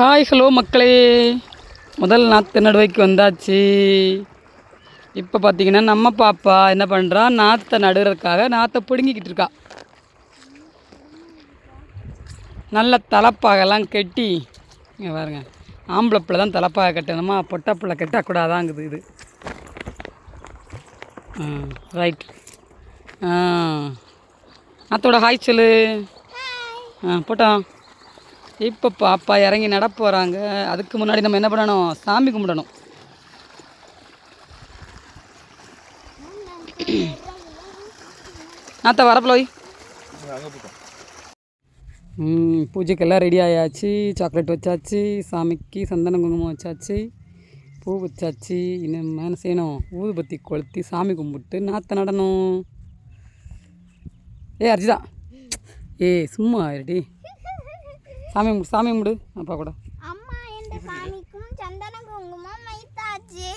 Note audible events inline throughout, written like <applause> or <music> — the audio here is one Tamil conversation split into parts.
ஹாய் ஹலோ மக்களே. முதல் நாற்று நடுவைக்கு வந்தாச்சு. இப்போ பார்த்தீங்கன்னா நம்ம பாப்பா என்ன பண்ணுறா நாற்றை நடுறதுக்காக நாற்றை பிடுங்கிக்கிட்டு இருக்கா. நல்ல தலைப்பாகலாம் கட்டி இங்கே பாருங்க ஆம்பளை பிள்ளை தான் தலைப்பாக கட்டணுமா? பொட்டை பிள்ளை கட்டக்கூடாதாங்குது இது. ஆ ரைட் ஆ. நாத்தோட ஹாய் சொல்லு. ஆ போட்டான் இப்போ பாப்பா இறங்கி நட போகிறாங்க அதுக்கு முன்னாடி நம்ம என்ன பண்ணணும்? சாமி கும்பிடணும். நாத்த வரப்போய் ம் பூஜைக்கெல்லாம் ரெடி ஆயாச்சு. சாக்லேட் வச்சாச்சு. சாமிக்கு சந்தன குங்குமம் வச்சாச்சு. பூ வச்சாச்சு. இன்னும் என்ன செய்யணும்? ஊதுபத்தி கொளுத்தி சாமி கும்பிட்டு நாற்ற நடணும். ஏ அர்ஜிதா ஏ சும்மா ரெடி சாமி கும்பிடு சாமி கும்பிடு அப்பா கூட. அம்மா என்ற சாமிக்கும் சந்தன குங்குமம் வைத்தாச்சு.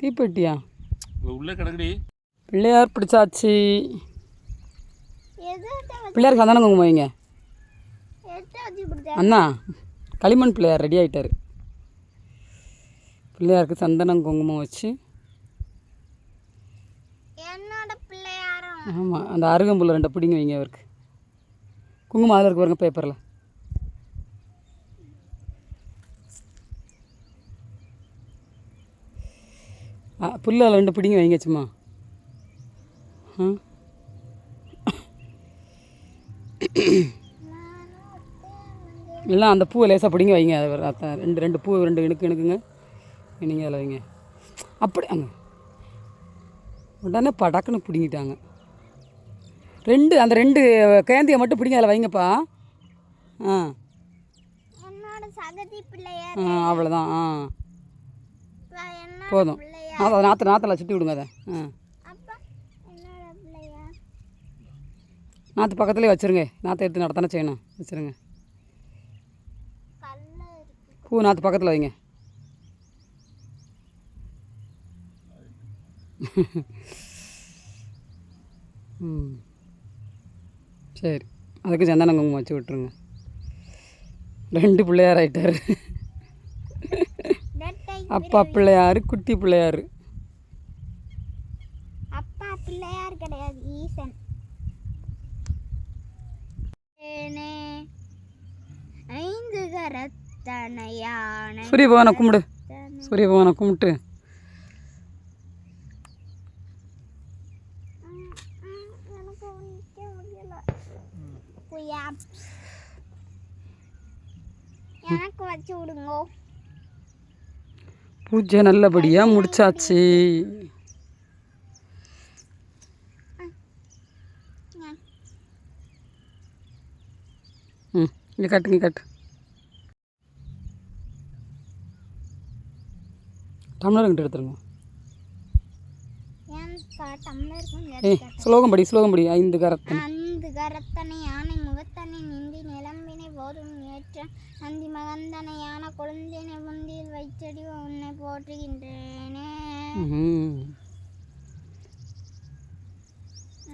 தீப்பெட்டியா? உள்ள கிடக்குடி. பிள்ளையார் பிடிச்சாச்சு. எது பிள்ளையாருக்கு சந்தன குங்குமம் வைங்க. அண்ணா களிமண் பிள்ளையார் ரெடி ஆயிட்டாரு. பிள்ளையாருக்கு சந்தனம் குங்குமம் வச்சு. ஆமாம் அந்த அருகம்புல் ரெண்டை பிடிங்க வைங்க அவருக்கு. குங்குமம் அதில் இருக்கு பாருங்க பேப்பரில் புல்ல அதில் ரெண்டு பிடிங்க வைங்க சும்மா. ஆ. அந்த பூவை லேசாக பிடிங்க வைங்க. அதை ரெண்டு ரெண்டு பூ ரெண்டு இணுக்கு இணுக்குங்க. நீங்கள் அதில் வைங்க. அப்படி அங்கே. உடனே படக்குன்னு பிடிங்கிட்டாங்க. ரெண்டு அந்த ரெண்டு கேந்தியை மட்டும் பிடிங்க அதில் வைங்கப்பா. ஆ. ஆ அவ்வளோதான் ஆ. போதும். பிள்ளையார் நாற்று நாற்று நாற்றில் சுற்றி விடுங்க அதை. ஆ. நாற்று பக்கத்துலேயே வச்சுருங்க. நாற்று எடுத்து நடத்தானே செய்யணும். வச்சுருங்க. பூ நாற்று பக்கத்தில் வைங்க. <laughs> ம். சரி. அதுக்கு சந்தன குங்குமம் வச்சு விட்ருங்க ரெண்டு பிள்ளையார் ஆயிட்டாரு. ரெட்டை அப்பா பிள்ளையார் குட்டி பிள்ளையார். அப்பா பிள்ளையார் கிடையாது ஈசன். ஐந்து சூரிய பகவானை கும்பிடு. சூரிய பகவானை கும்பிட்டு ம், ம், எனக்கு நிக்க முடியல புயா. எனக்கு வச்சு விடுங்கோ. பூஜை நல்லபடியாக முடிச்சாச்சு. ம் இங்கே கட்டுங்க கட்டு டம்ளர் கிட்ட. எடுத்துருங்க. ஏய் ஸ்லோகம் படி ஸ்லோகம் படி ஐந்து கரத்தன். அந்து கரத்தனை யானை முகத்தனை நிந்தி நிலம்பினை போதும் ஏற்ற நந்தி மகந்தனை யானை கொழுந்தினை முந்தியில் வைச்சடி உன்னை போற்றுகின்றேனே.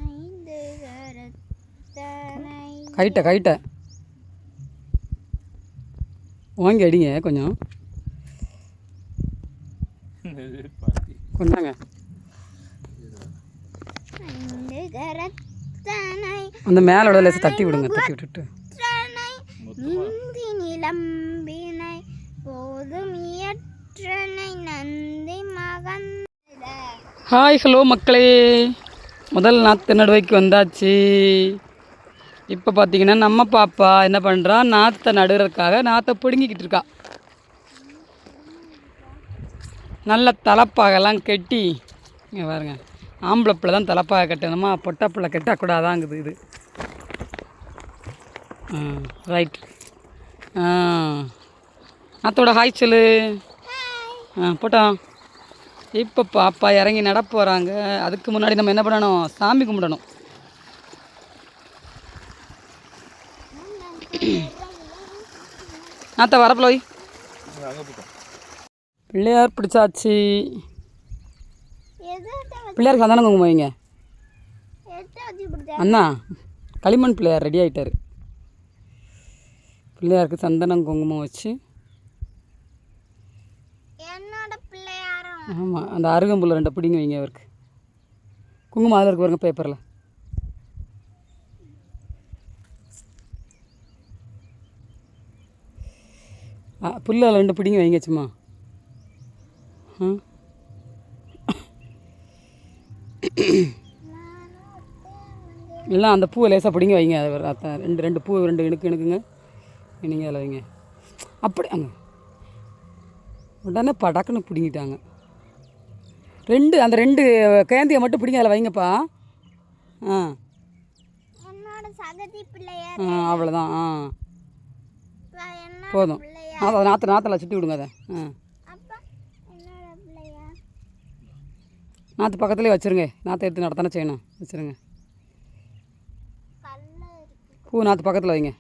ஐந்து கரத்தனை கைட்ட கைட்ட வாங்கி அடிங்க கொஞ்சம். கொண்டாங்க. ஐந்து கரத்தனை அந்த மேலோட லேசை தட்டி விடுங்க தட்டி விட்டுட்டு. நிலம்பினை போதும் இயற்றனை நந்தி மகன் ஹாய் ஹலோ மக்களே. முதல் நாற்று நடுவைக்கு வந்தாச்சு. இப்போ பார்த்தீங்கன்னா நம்ம பாப்பா என்ன பண்ணுறா நாற்றை நடுறதுக்காக நாற்றை பிடுங்கிக்கிட்டு இருக்கா. நல்ல தலைப்பாகலாம் கட்டி இங்கே பாருங்க. ஆம்பளை பிள்ளை தான் தலைப்பாக கட்டணுமா? பொட்டை பிள்ளை கட்டக்கூடாதாங்குது இது. ரைட் ஆ நாத்தோட ஹாய் சொல்லு. ஆ போட்டோம் இப்போ பாப்பா இறங்கி நட போகிறாங்க அதுக்கு முன்னாடி நம்ம என்ன பண்ணணும்? சாமி கும்பிடணும். அங்கே போட்டோம். பிள்ளையார் பிடிச்சாச்சு. பிள்ளையாருக்கு சந்தன குங்குமம் வைங்க? அண்ணா களிமண் பிள்ளையார் ரெடி ஆயிட்டாரு. பிள்ளையாருக்கு சந்தனம் குங்குமம் வச்சு. ஆமாம் அந்த அருகம்புல்ல ரெண்டை பிடிங்க வைங்க அவருக்கு. குங்குமம் அதில் இருக்கு பாருங்க பேப்பரில் புல்ல அதில் ரெண்டு பிடிங்க வைங்க சும்மா. ஆ? எல்லாம் அந்த பூவை லேசாக பிடிங்க வைங்க. அது ரெண்டு ரெண்டு பூ ரெண்டு இணுக்கு இணுக்குங்க. நீங்கள் அதில் வைங்க. அப்படி அங்கே. உடனே படக்குன்னு பிடிங்கிட்டாங்க. ரெண்டு அந்த ரெண்டு கேந்தியை மட்டும் பிடிங்க அதில் வைங்கப்பா. ஆ. ஆ அவ்வளோதான் ஆ. போதும். அதை நாற்று நாற்றில் சுற்றி விடுங்க அதை. ஆ. நாற்று பக்கத்துலேயே வச்சுருங்க. நாற்று எடுத்து நடத்தானே செய்யணும். வச்சுருங்க. பூ நாற்று பக்கத்தில் வைங்க.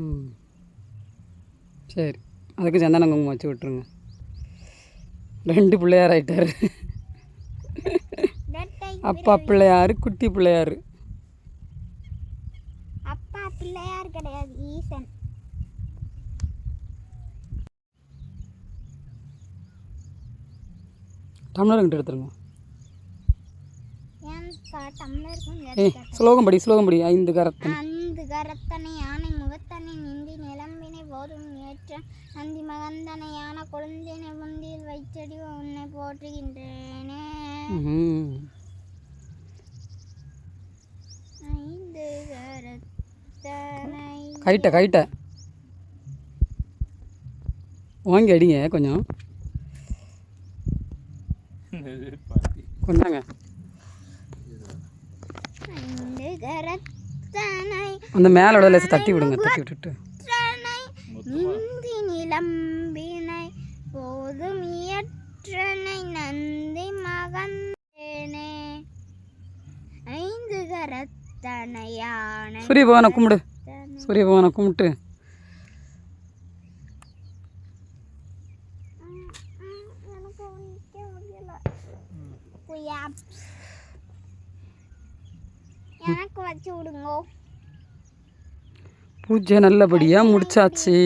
ம். சரி. அதுக்கு சந்தன குங்குமம் வச்சு விட்ருங்க ரெண்டு பிள்ளையார் ஆயிட்டார். நெட்டை அப்பா பிள்ளையார் குட்டி பிள்ளையார். அப்பா பிள்ளையார் கிடையாது ஈசன். டம்ளர் கிட்ட எடுத்துருங்க ஏய் ஸ்லோகம் படி ஸ்லோகம் படி ஐந்து கரத்தன். அந்து கரத்தனை யானை முகத்தனை நின்றி நிலம்பினை போதும் ஏற்ற நந்தி மகந்தனை யானை கொழுந்தினை முந்தியில் வைச்சடி உன்னை போற்றுகின்றேனே. ஐந்து கரத்தனை. கைட்ட கைட்ட வாங்கி அடிங்க கொஞ்சம். கொண்டாங்க. அந்த மேலோட லேசை தட்டி விடுங்க தட்டி விட்டுட்டு. நிந்தி நிலம்பினை போதும் இயற்றனை நந்தி மகந்தேனே. ஐந்து கரத்தனை யானை சூரிய பகவானை கும்பிடு. சூரிய பகவானை கும்பிட்டு ம், ம், எனக்கு நிக்க புயா. எனக்கு வச்சு விடுங்கோ பூஜை நல்லபடியாக முடிச்சாச்சு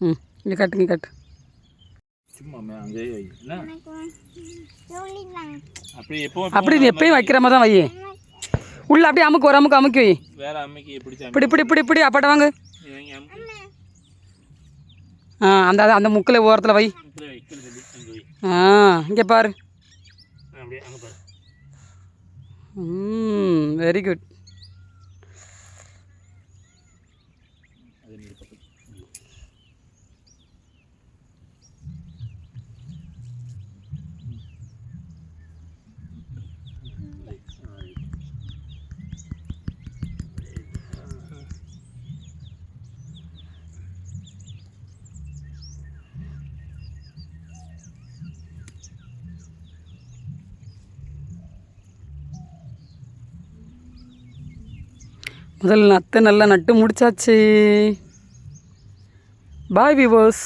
ம் இங்கே கட்டுங்க கட்டு அப்படி எப்பயும் வைக்கிற மாதிரி தான் வை உள்ள அப்படியே அமுக்கு ஒரு அமுக்கு அமுக்கி வை இப்படி இப்படி இப்படி இப்படி அப்பாட்ட வாங்க அந்த அந்த முக்கில் ஓரத்தில் வை. ஆ இங்கே பாரு. ம் வெரி குட் முதல் நத்தை நல்லா நட்டு முடிச்சாச்சு. பாய் விவோஸ்